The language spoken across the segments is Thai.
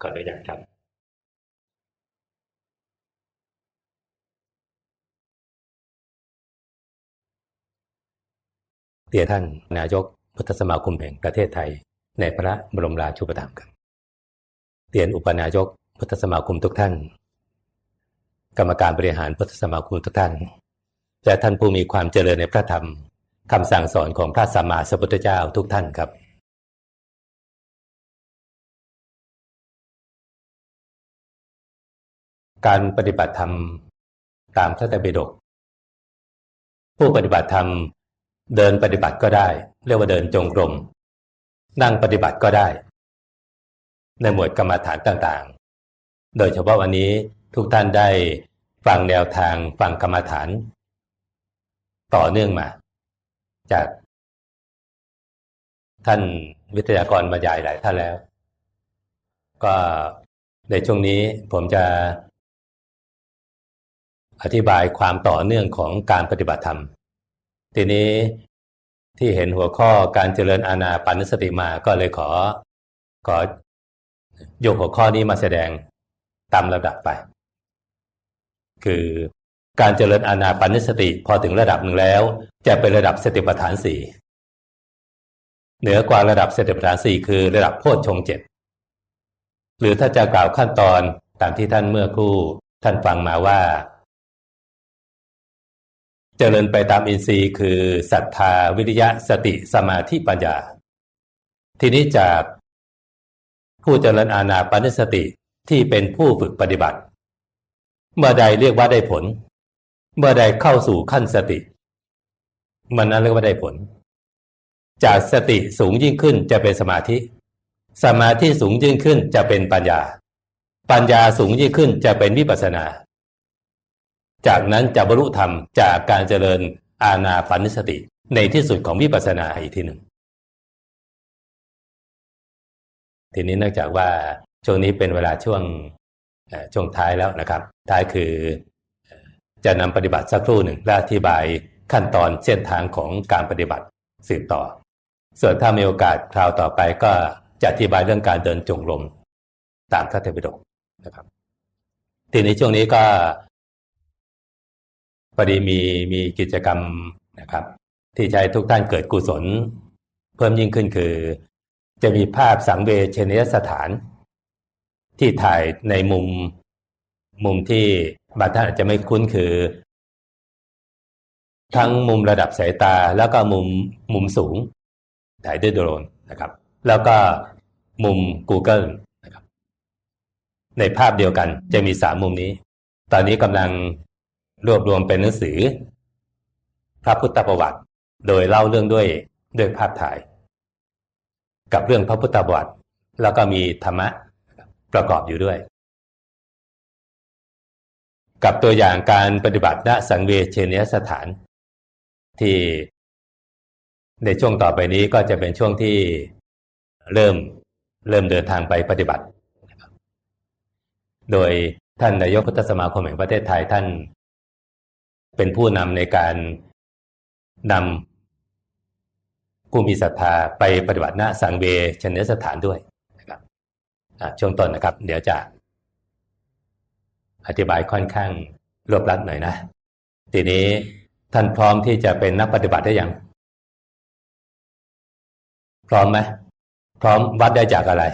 ขออนุญาตครับเตียท่านนายกพุทธสมาคมแห่งประเทศไทย ในพระบรมราชูปถัมภ์ครับเตียนอุปนายกพุทธสมาคมทุกท่าน กรรมการบริหารพุทธสมาคมทุกท่าน และท่านผู้มีความเจริญในพระธรรมคำสั่งสอนของพระสัมมาสัมพุทธเจ้าทุกท่านครับ การปฏิบัติธรรมตามพระไตรปิฎกผู้ปฏิบัติธรรมเดินปฏิบัติก็ได้ เรียกว่าเดินจงกรม นั่งปฏิบัติก็ได้ ในหมวดกรรมฐานต่างๆ โดยเฉพาะวันนี้ทุกท่านได้ฟังแนวทางฟังกรรมฐาน ต่อเนื่องมา จาก ท่านวิทยากรบรรยายหลายท่านแล้ว ก็ในช่วงนี้ผมจะ อธิบายความต่อเนื่องของการปฏิบัติธรรม ทีนี้ที่เห็นหัวข้อการเจริญอาณาปานสติมาก็เลยขอขอยกหัวข้อนี้มาแสดงตามระดับไป คือการเจริญอาณาปานสติพอถึงระดับหนึ่งแล้ว จะเป็นระดับสติปัฏฐานสี่เหนือกว่าระดับสติปัฏฐานสี่คือระดับโพชฌงเจ็ดหรือถ้าจะกล่าวขั้นตอนตามที่ท่านเมื่อครู่ท่านฟังมาว่า เจริญไปตามอินทรีย์คือศรัทธาวิริยะสติสมาธิปัญญา ทีนี้จากผู้เจริญอาณาปานสติที่เป็นผู้ฝึกปฏิบัติ เมื่อใดเรียกว่าได้ผล เมื่อใดเข้าสู่ขั้นสติ มันนั้นเรียกว่าได้ผล จากสติสูงยิ่งขึ้นจะเป็นสมาธิ สมาธิสูงยิ่งขึ้นจะเป็นปัญญา ปัญญาสูงยิ่งขึ้นจะเป็นวิปัสสนา จากนั้นจะบรรลุธรรมจากการเจริญอาณาปานสติ ในที่สุดของวิปัสสนาอีกทีหนึ่ง ทีนี้เนื่องจากว่าช่วงนี้เป็นเวลาช่วงช่วงท้ายแล้วนะครับ ท้ายคือจะนำปฏิบัติสักครู่หนึ่งและอธิบายขั้นตอนเส้นทางของการปฏิบัติสืบต่อ ส่วนถ้ามีโอกาสคราวต่อไปก็จะอธิบายเรื่องการเดินจงกรมตามพระเทปิฎกนะครับ ทีนี้ช่วงนี้ก็ พอดีมีมีกิจกรรมนะครับ ที่ใช้ทุกท่านเกิดกุศล เพิ่มยิ่งขึ้นคือ จะมีภาพสังเวชนียสถาน ที่ถ่ายในมุมมุมที่บางท่านอาจจะไม่คุ้นคือ ทั้งมุมระดับสายตาแล้วก็มุมมุมสูง ถ่ายด้วยโดรนนะครับ แล้วก็มุม Google นะครับ ในภาพเดียวกันจะมีสามมุมนี้ ตอนนี้กำลัง รวบรวมเป็นหนังสือ พระพุทธประวัติ โดยเล่าเรื่องด้วยด้วยภาพถ่าย กับเรื่องพระพุทธประวัติ แล้วก็มีธรรมะประกอบอยู่ด้วย กับตัวอย่างการปฏิบัติณสังเวชเนียสถาน ที่ในช่วงต่อไปนี้ก็จะเป็นช่วงที่เริ่มเริ่มเดินทางไปปฏิบัติ โดยท่านนายกพุทธสมาคมแห่งประเทศไทยท่าน เป็นผู้นำในการนำผู้มีศรัทธาไปปฏิบัติณสังเวชเนสถานด้วยนะครับช่วงต้นนะครับ เดี๋ยวจะ อธิบายค่อนข้างรวบรัดหน่อยนะ ทีนี้ท่านพร้อมที่จะเป็นนักปฏิบัติได้ยังพร้อมไหมพร้อมวัดได้จากอะไร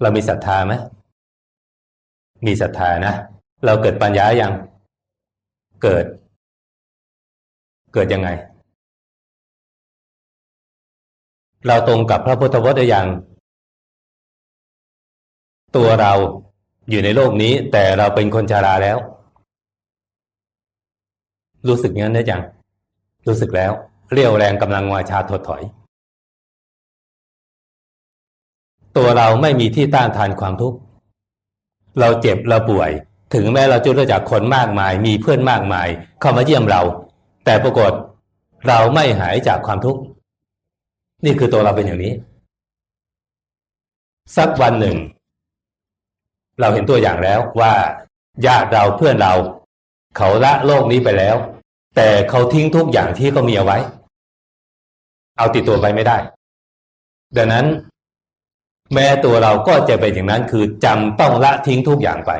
เรามีศรัทธาไหมมีศรัทธานะ เราเกิดปัญญาอยัง เกิด เกิดยังไง เราตรงกับพระพุทธวจน์ได้ยังตัวเราอยู่ในโลกนี้ แต่เราเป็นคนชาราแล้ว รู้สึกงั้นได้ยังรู้สึกแล้ว เรียวแรงกำลังวาชาถดถอย ตัวเราไม่มีที่ต้านทานความทุกข์ เราเจ็บเราป่วย ถึงแม้เราจะรู้จักคนมากมาย มีเพื่อนมากมาย เข้ามาเยี่ยมเรา แต่ปรากฏเราไม่หายจากความทุกข์ นี่คือตัวเราเป็นอย่างนี้ สักวันหนึ่ง เราเห็นตัวอย่างแล้วว่าญาติเราเพื่อนเรา เขาละโลกนี้ไปแล้ว แต่เขาทิ้งทุกอย่างที่เขามีเอาไว้ เอาติดตัวไปไม่ได้ ดังนั้น แม้ตัวเราก็จะเป็นอย่างนั้นคือจำต้องละทิ้งทุกอย่างไป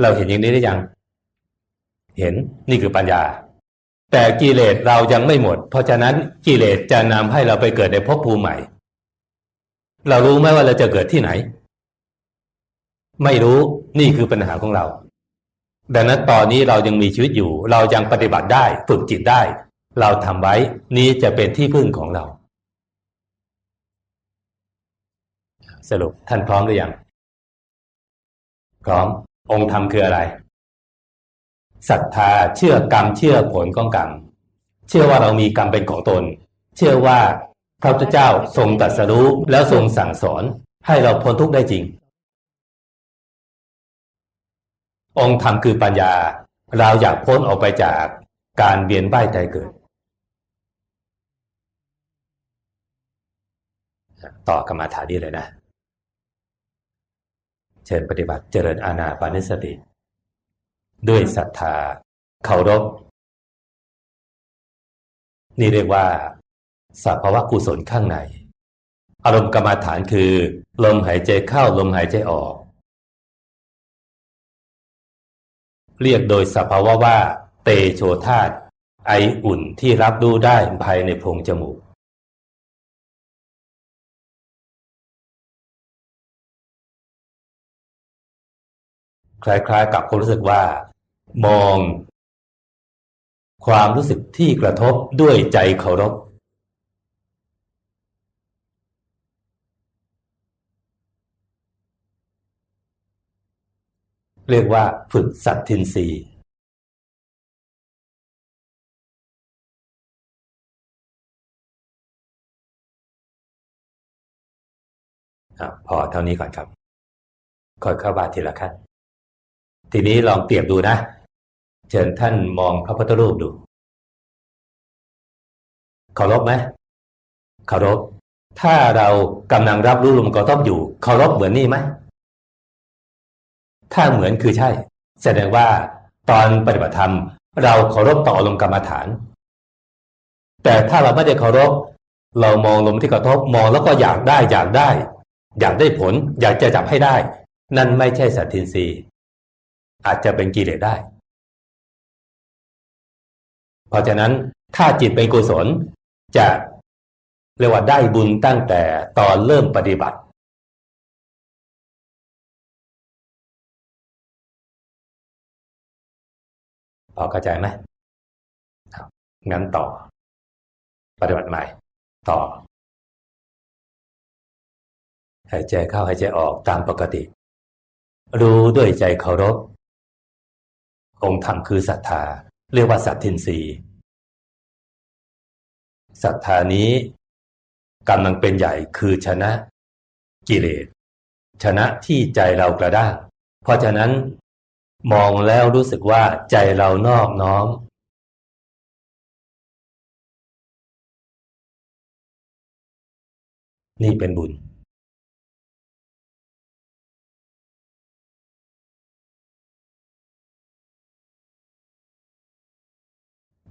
เราเห็นอย่างนี้ได้ยัง เห็นนี่คือปัญญา แต่กิเลสเรายังไม่หมด เพราะฉะนั้นกิเลสจะนำให้เราไปเกิดในภพภูมิใหม่ เรารู้ไหมว่าเราจะเกิดที่ไหน ไม่รู้นี่คือปัญหาของเรา ดังนั้นตอนนี้เรายังมีชีวิตอยู่ เรายังปฏิบัติได้ฝึกจิตได้ เราทำไว้นี้จะเป็นที่พึ่งของเรา สรุปท่านพร้อมหรือยังพร้อม องค์ธรรมคืออะไรศรัทธาเชื่อกรรมเชื่อผลของกรรม เชื่อว่าเรามีกรรมเป็นของตน เชื่อว่าพระพุทธเจ้าทรงตรัสรู้แล้วทรงสั่งสอนให้เราพ้นทุกข์ได้จริง องค์ธรรมคือปัญญา เราอยากพ้นออกไปจากการเวียนว่ายตายเกิด ต่อกรรมาฐานนี้เลยนะ เชิญปฏิบัติเจริญอาณาปานิสติ ด้วยศรัทธาเคารพ นี่เรียกว่าสัพพวะกุศลข้างใน อารมณ์กรรมาฐานคือ ลมหายใจเข้าลมหายใจออก เรียกโดยสภาวะว่า เตโชธาตไออุ่นที่รับรู้ได้ภายในโพรงจมูก คล้ายๆ กับความรู้สึกว่า มอง ความรู้สึกที่กระทบด้วยใจเคารพเรียกว่าฝึกสัตทินรีพอเท่านี้ก่อนครับ ค่อยเข้าบาทีละขั้น ทีนี้ลองเปรียบดูนะ เชิญท่านมองพระพุทธรูปดูเคารพไหมเคารพถ้าเรากำลังรับรู้ลมกระทบอยู่เคารพเหมือนนี่ไหมถ้าเหมือนคือใช่ แสดงว่าตอนปฏิบัติธรรม เราเคารพต่ออารมกรรมฐาน แต่ถ้าเราไม่ได้เคารพเรามองลมที่กระทบมองแล้วก็อยากได้อยากได้ อยากได้ผล อยากจะจับให้ได้ นั่นไม่ใช่สัตทินรี อาจจะเป็นกิเลสได้ เพราะฉะนั้นถ้าจิตเป็นกุศลจะเรียกว่าได้บุญตั้งแต่ตอนเริ่มปฏิบัติ พอเข้าใจไหมงั้นต่อ ปฏิบัติใหม่ ต่อ หายใจเข้าหายใจออกตามปกติ รู้ด้วยใจเคารพ องค์ธรรมคือศรัทธา เรียกว่าสัตทินรีศรัทธานี้กำลังเป็นใหญ่คือชนะกิเลสชนะที่ใจเรากระด้าง เพราะฉะนั้นมองแล้วรู้สึกว่าใจเรานอบน้อมนี่เป็นบุญ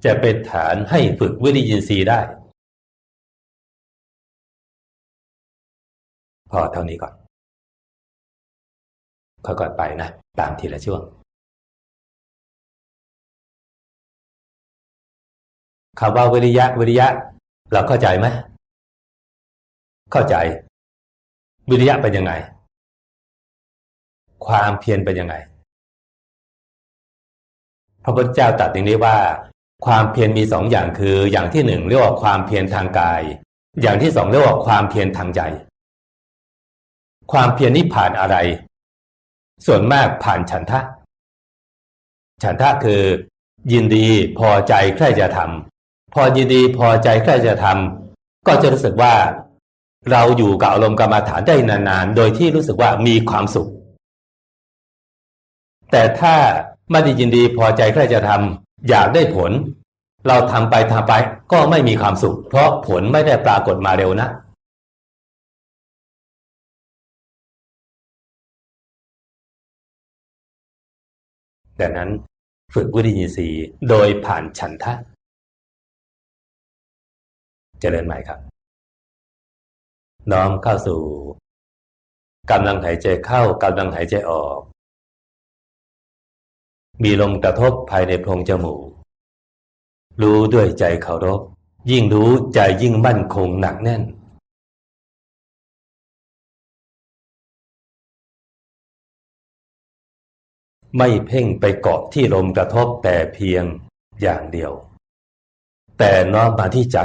จะเป็นฐานให้ฝึกวิริยินทรีย์ได้ พอเท่านี้ก่อนค่อยๆไปนะ ตามทีละช่วงคำว่าวิริยะวิริยะ เราเข้าใจไหมเข้าใจ วิริยะเป็นยังไง ความเพียรเป็นยังไง พระพุทธเจ้าตรัสอย่างนี้ว่า ความเพียรมีสองอย่างคือ อย่างที่หนึ่งเรียกว่าความเพียรทางกาย อย่างที่สองเรียกว่าความเพียรทางใจ ความเพียรนี้ผ่านอะไร ส่วนมากผ่านฉันทะ ฉันทะคือ ยินดีพอใจใคร่จะทำพอยินดีพอใจใคร่จะทำก็จะรู้สึกว่า เราอยู่กับอารมณ์กรรมาฐานได้นานๆโดยที่รู้สึกว่ามีความสุข แต่ถ้าไม่ได้ยินดีพอใจใคร่จะทำ อยากได้ผล เราทำไปทำไปก็ไม่มีความสุข เพราะผลไม่ได้ปรากฏมาเร็วนะดังนั้นฝึกวิริยินทรีย์โดยผ่านฉันทะ เจริญใหม่ครับ น้อมเข้าสู่กำลังหายใจเข้ากำลังหายใจออก มีลมกระทบภายในโพรงจมูก รู้ด้วยใจเคารพ ยิ่งรู้ใจยิ่งมั่นคงหนักแน่น ไม่เพ่งไปเกาะที่ลมกระทบแต่เพียงอย่างเดียว แต่น้อมมาที่ใจ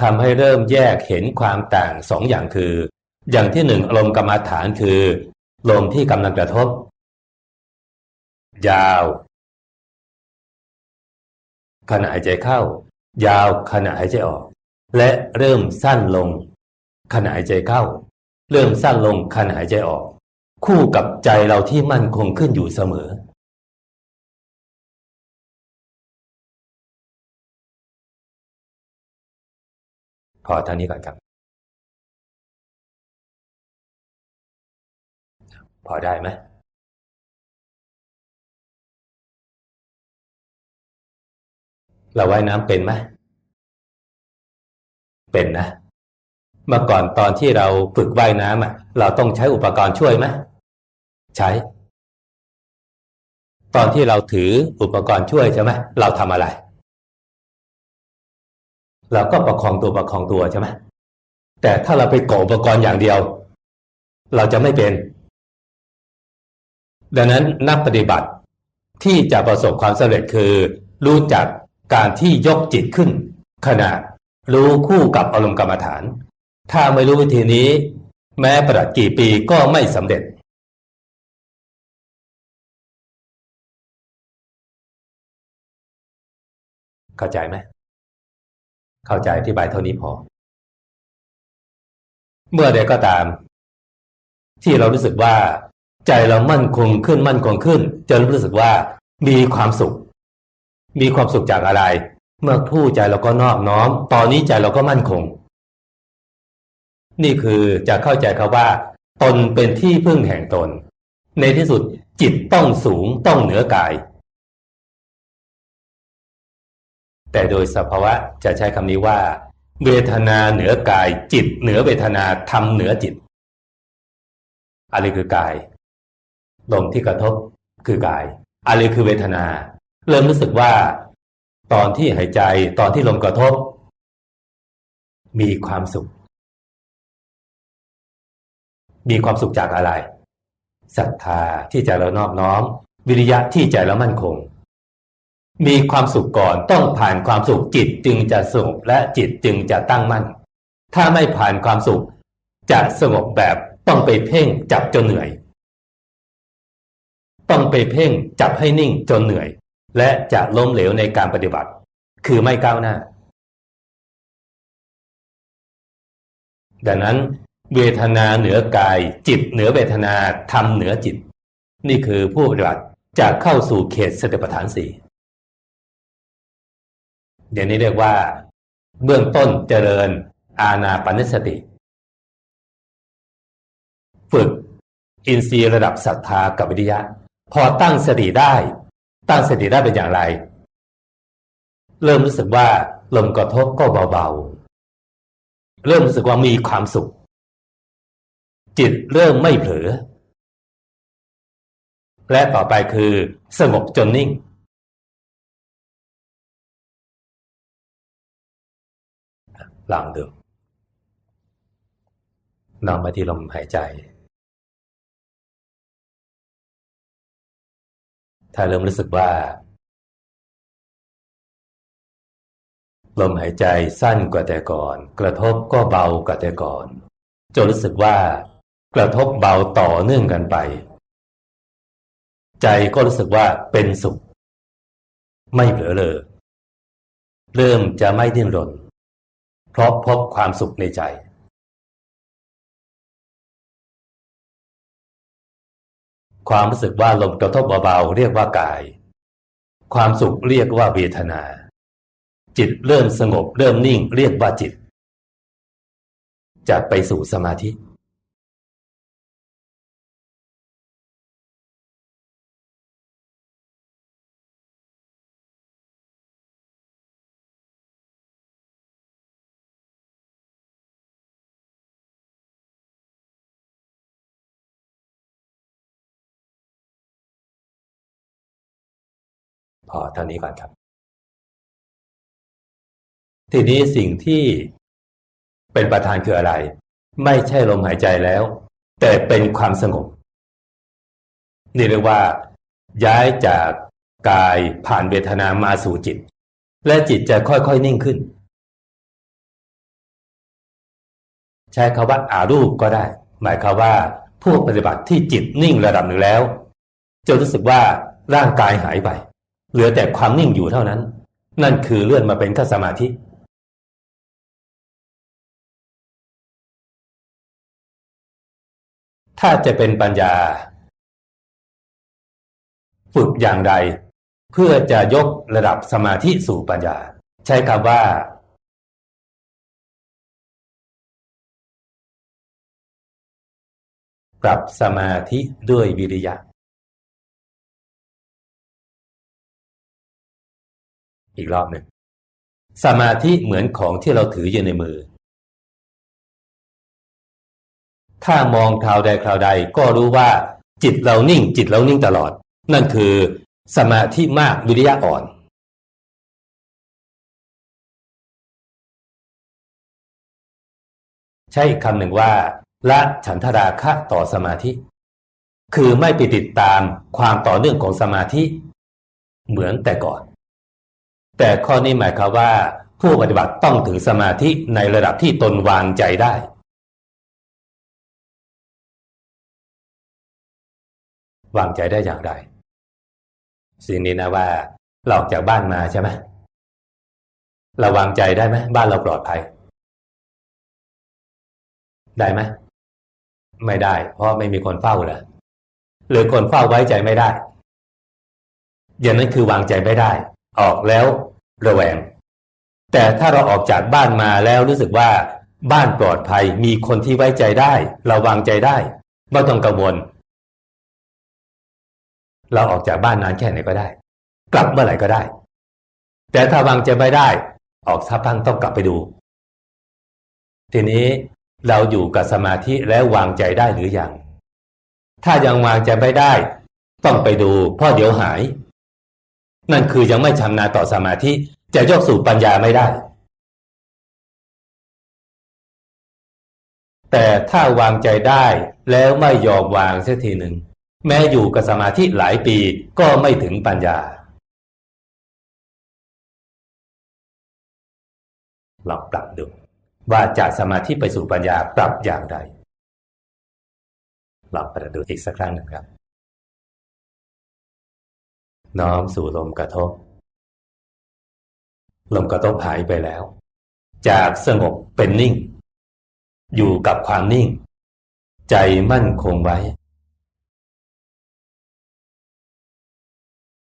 ทำให้เริ่มแยกเห็นความต่างสองอย่างคือ อย่างที่หนึ่งอารมณ์กรรมฐานคือ ลมที่กำลังกระทบ ยาว ขณะหายใจเข้า ยาวขณะหายใจออก และเริ่มสั้นลง ขณะหายใจเข้า เริ่มสั้นลงขณะหายใจออก คู่กับใจเราที่มั่นคงขึ้นอยู่เสมอ พอเท่านี้ก่อนครับ พอได้ไหมเราว่ายน้ำเป็นไหมเป็นนะ เมื่อก่อนตอนที่เราฝึกว่ายน้ำอะ เราต้องใช้อุปกรณ์ช่วยไหมใช้ ตอนที่เราถืออุปกรณ์ช่วยใช่ไหมเราทำอะไร เราก็ประคองตัวประคองตัวใช่ไหมแต่ถ้าเราไปเกาะอุปกรณ์อย่างเดียว เราจะไม่เป็น ดังนั้นนักปฏิบัติที่จะประสบความสำเร็จคือ รู้จักการที่ยกจิตขึ้น ขณะรู้คู่กับอารมณ์กรรมฐาน ถ้าไม่รู้วิธีนี้ แม้ประดับกี่ปีก็ไม่สำเร็จเข้าใจไหม เข้าใจอธิบายเท่านี้พอ เมื่อใดก็ตาม ที่เรารู้สึกว่า ใจเรามั่นคงขึ้นมั่นคงขึ้นจนรู้สึกว่ามีความสุข มีความสุขจากอะไร เมื่อผู้ใจเราก็นอบน้อม ตอนนี้ใจเราก็มั่นคง นี่คือจะเข้าใจคาว่า ตนเป็นที่พึ่งแห่งตน ในที่สุดจิตต้องสูงต้องเหนือกาย แต่โดยสภาวะจะใช้คำนี้ว่า เวทนาเหนือกายจิต เหนือเวทนาธรรมเหนือจิต อะไรคือกายลมที่กระทบคือกาย อะไรคือเวทนา เริ่มรู้สึกว่า ตอนที่หายใจตอนที่ลมกระทบ มีความสุข มีความสุขจากอะไรศรัทธาที่ใจเรานอบน้อม วิริยะที่ใจเรามั่นคง มีความสุขก่อนต้องผ่านความสุขจิตจึงจะสงบและจิตจึงจะตั้งมั่น ถ้าไม่ผ่านความสุข จะสงบแบบต้องไปเพ่งจับจนเหนื่อย ต้องไปเพ่งจับให้นิ่งจนเหนื่อย และจะล้มเหลวในการปฏิบัติ คือไม่ก้าวหน้า ดังนั้น เวทนาเหนือกาย จิตเหนือเวทนาธรรมเหนือจิต นี่คือผู้ปฏิบัติจะเข้าสู่เขตสติปัฏฐานสี่ อย่างนี้เรียกว่า เบื้องต้นเจริญอาณาปณิสติ ฝึกอินทรีย์ระดับศรัทธากับวิทยะ พอตั้งสติได้ ตั้งสติได้เป็นอย่างไร เริ่มรู้สึกว่าลมกระทบก็เบาๆ เริ่มรู้สึกว่ามีความสุข จิตเริ่มไม่เผลอและต่อไปคือสงบจนนิ่ง ลองดูน้อมมาที่ลมหายใจ ถ้าเริ่มรู้สึกว่า ลมหายใจสั้นกว่าแต่ก่อน กระทบก็เบากว่าแต่ก่อนจนรู้สึกว่า กระทบเบาต่อเนื่องกันไป ใจก็รู้สึกว่าเป็นสุข ไม่เผลอเลยเริ่มจะไม่ดิ้นรน ราะพบความสุขในใจความรู้สึกว่าลมกระทบเบาๆเรียกว่ากาย ความสุขเรียกว่าเวทนา จิตเริ่มสงบเริ่มนิ่งเรียกว่าจิต จะไปสู่สมาธิ พอเท่านี้ก่อนครับ ทีนี้สิ่งที่เป็นประธานคืออะไร ไม่ใช่ลมหายใจแล้ว แต่เป็นความสงบ นี่เรียกว่า ย้ายจากกายผ่านเวทนามาสู่จิต และจิตจะค่อยๆนิ่งขึ้น ใช้คาว่าอารูปก็ได้ หมายความว่าผู้ปฏิบัติที่จิตนิ่งระดับหนึ่งแล้วจะรู้สึกว่าร่างกายหายไป เหลือแต่ความนิ่งอยู่เท่านั้น นั่นคือเลื่อนมาเป็นขั้นสมาธิถ้าจะเป็นปัญญา ฝึกอย่างไรเพื่อจะยกระดับสมาธิสู่ปัญญา ใช้คำว่า ปรับสมาธิด้วยวิริยะ อีกรอบหนึ่งสมาธิเหมือนของที่เราถืออยู่ในมือ ถ้ามองคราวใดคราวใดก็รู้ว่า จิตเรานิ่ง จิตเรานิ่งตลอด นั่นคือสมาธิมากวิริยะอ่อน ใช่คำหนึ่งว่าละฉันทราคะต่อสมาธิ คือไม่ไปติดตามความต่อเนื่องของสมาธิ เหมือนแต่ก่อน แต่ข้อนี้หมายความว่า ผู้ปฏิบัติต้องถึงสมาธิในระดับที่ตนวางใจได้วางใจได้อย่างไรสิ่งนี้นะว่าเราออกจากบ้านมาใช่ไหมเราวางใจได้ไหมบ้านเราปลอดภัย ได้ไหมไม่ได้ เพราะไม่มีคนเฝ้าเลยหรือคนเฝ้าไว้ใจไม่ได้ อย่างนั้นคือวางใจไม่ได้ ออกแล้วระแวง แต่ถ้าเราออกจากบ้านมาแล้วรู้สึกว่าบ้านปลอดภัยมีคนที่ไว้ใจได้ เราวางใจได้ไม่ต้องกังวล เราออกจากบ้านนานแค่ไหนก็ได้ กลับเมื่อไหร่ก็ได้ แต่ถ้าวางใจไม่ได้ ออกสักพักต้องกลับไปดู ทีนี้เราอยู่กับสมาธิแล้ววางใจได้หรือยังถ้ายังวางใจไม่ได้ ต้องไปดูเพราะเดี๋ยวหาย นั่นคือยังไม่ชำนาญต่อสมาธิจะยกสู่ปัญญาไม่ได้ แต่ถ้าวางใจได้แล้วไม่ยอมวางเสียทีหนึ่ง แม้อยู่กับสมาธิหลายปีก็ไม่ถึงปัญญาลองปรับดูว่าจากสมาธิไปสู่ปัญญาปรับอย่างไรลองปรับดูอีกสักครั้งหนึ่งครับ น้อมสู่ลมกระทบ ลมกระทบหายไปแล้ว จากสงบเป็นนิ่ง อยู่กับความนิ่ง ใจมั่นคงไว้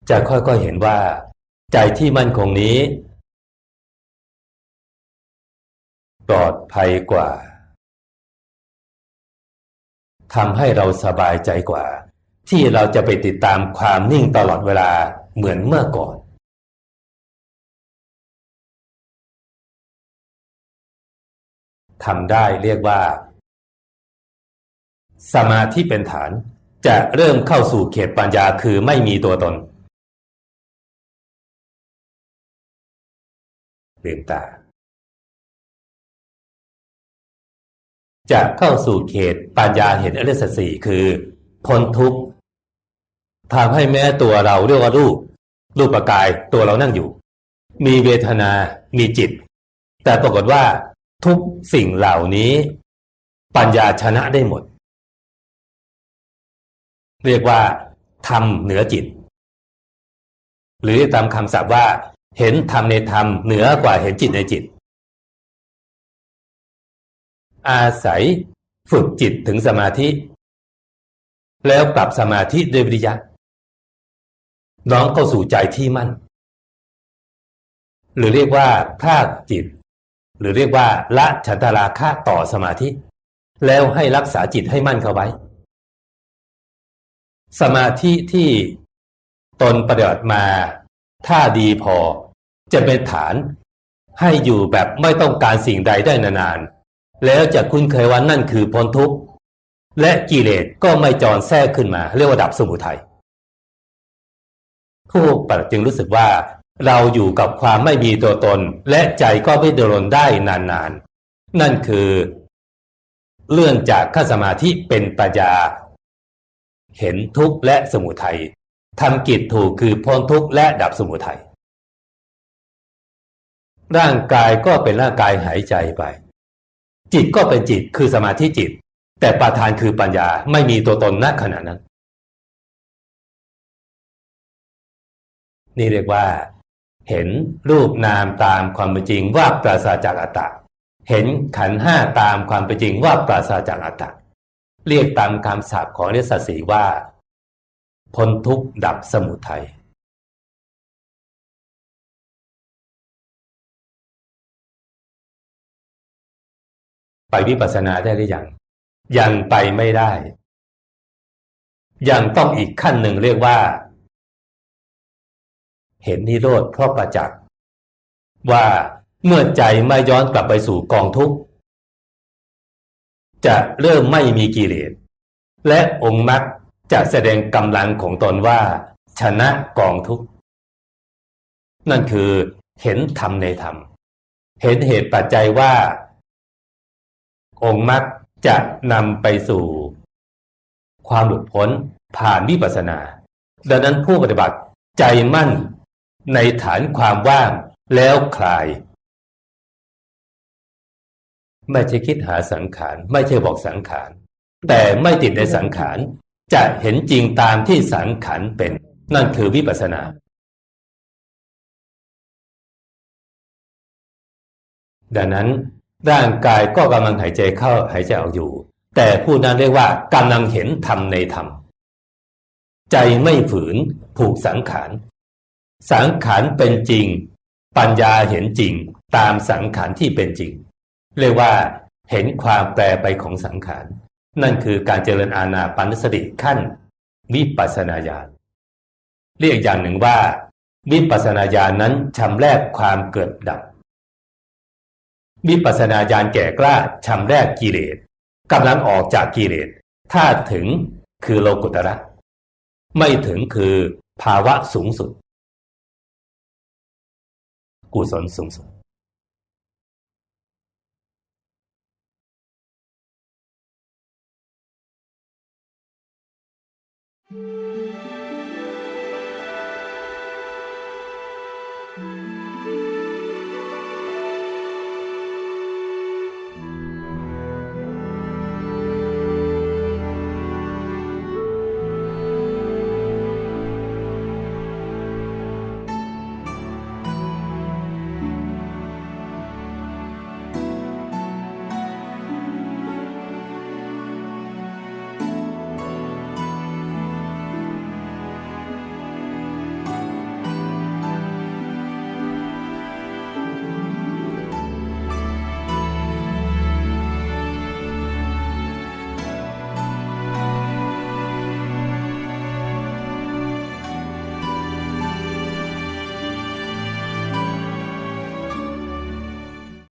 จะค่อยๆเห็นว่า ใจที่มั่นคงนี้ ปลอดภัยกว่าทำให้เราสบายใจกว่า ที่เราจะไปติดตามความนิ่งตลอดเวลาเหมือนเมื่อก่อนทำได้เรียกว่า สมาธิเป็นฐาน จะเริ่มเข้าสู่เขตปัญญาคือไม่มีตัวตนลืมตา จะเข้าสู่เขตปัญญาเห็นอริสสีคือพ้นทุกข์ ทำให้แม้ตัวเราเรียกว่ารูป รูปประกายตัวเรานั่งอยู่ มีเวทนา มีจิต แต่ปรากฏว่าทุกสิ่งเหล่านี้ ปัญญาชนะได้หมด เรียกว่าธรรมเหนือจิต หรือตามคำศัพท์ว่า เห็นธรรมในธรรมเหนือกว่าเห็นจิตในจิต อาศัยฝึกจิตถึงสมาธิ แล้วปรับสมาธิด้วยวิริยะ น้อมเข้าสู่ใจที่มั่น หรือเรียกว่าพราจิต หรือเรียกว่าละฉันทราคะต่อสมาธิ แล้วให้รักษาจิตให้มั่นเข้าไว้ สมาธิที่ตนปฏิบัติมาถ้าดีพอจะเป็นฐานให้อยู่แบบไม่ต้องการสิ่งใดได้นานๆ แล้วจะคุ้นเคยว่านั่นคือพ้นทุกข์ และกิเลสก็ไม่จรแทรกขึ้นมา เรียกว่าดับสมุทัย ผู้ปฏิจึงรู้สึกว่า เราอยู่กับความไม่มีตัวตน และใจก็ไม่ดรนได้นานๆ นั่นคือเรื่องจากขั้นสมาธิเป็นปัญญา เห็นทุกข์และสมุทัยทำกิจถูกคือพ้นทุกข์และดับสมุทัยร่างกายก็เป็นร่างกายหายใจไป จิตก็เป็นจิตคือสมาธิจิต แต่ประธานคือปัญญาไม่มีตัวตนณขณะนั้น นี่เรียกว่า เห็นรูปนามตามความเป็นจริงว่าปราศจากอัตตาเห็นขันห้าตามความเป็นจริงว่าปราศจากอัตตาเรียกตามคำศัพท์ของเนสสีว่า พ้นทุกข์ดับสมุทัยไปวิปัสสนาได้หรือยังยังไปไม่ได้ ยังต้องอีกขั้นหนึ่งเรียกว่า เห็นนิโรธเพราะประจักษ์ว่าเมื่อใจไม่ย้อนกลับไปสู่กองทุกข์ จะเริ่มไม่มีกิเลสและองค์มรรคจะแสดงกำลังของตนว่า ชนะกองทุกข์ นั่นคือเห็นธรรมในธรรม เห็นเหตุปัจจัยว่า องค์มรรคจะนำไปสู่ ความหลุดพ้นผ่านวิปัสสนา ดังนั้นผู้ปฏิบัติใจมั่น ในฐานความว่างแล้วคลาย ไม่ใช่คิดหาสังขาร ไม่ใช่บอกสังขาร แต่ไม่ติดในสังขาร จะเห็นจริงตามที่สังขารเป็น นั่นคือวิปัสสนาดังนั้นร่างกายก็กำลังหายใจเข้าหายใจออกอยู่ แต่ผู้นั้นเรียกว่ากำลังเห็นธรรมในธรรม ใจไม่ฝืนผูกสังขาร สังขารเป็นจริง ปัญญาเห็นจริง ตามสังขารที่เป็นจริง เรียกว่าเห็นความแปรไปของสังขาร นั่นคือการเจริญอาณาปานสติขั้น วิปัสนาญาณเรียกอย่างหนึ่งว่า วิปัสนาญาณนั้นชำแรกความเกิดดับ วิปัสสนาญาณแก่กล้าชำแรกกิเลสกำลังออกจากกิเลสถ้าถึงคือโลกุตระ ไม่ถึงคือภาวะสูงสุด กุศลสูงสุด